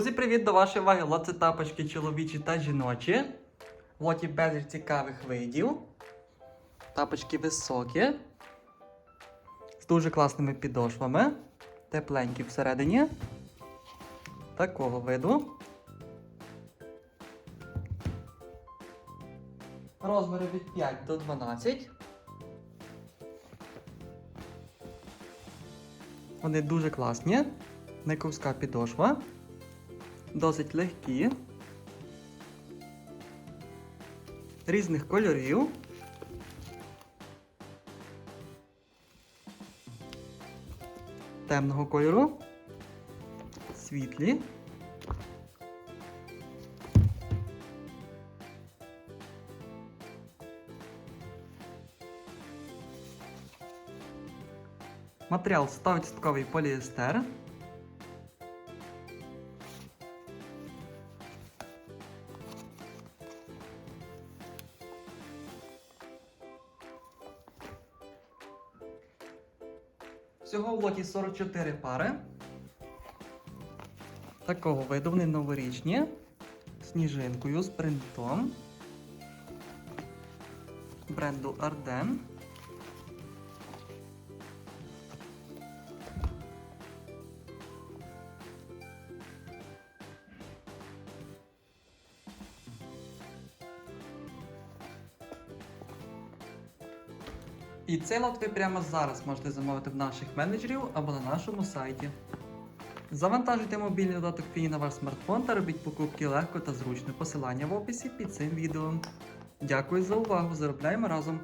Друзі, привіт до вашої уваги. Лоти тапочки чоловічі та жіночі. Лоті безліч цікавих видів. Тапочки високі. З дуже класними підошвами. Тепленькі всередині. Такого виду. Розміри від 5 до 12. Вони дуже класні. Не ковська підошва. Досить легкі. Різних кольорів. Темного кольору. Світлі. Матеріал 100% поліестер. Всього в лоті 44 пари. Такого виду вони новорічні. Сніжинкою з принтом. Бренду Ardен. І цей лот ви прямо зараз можете замовити в наших менеджерів або на нашому сайті. Завантажуйте мобільний додаток Фіні на ваш смартфон та робіть покупки легко та зручно. Посилання в описі під цим відео. Дякую за увагу! Заробляємо разом!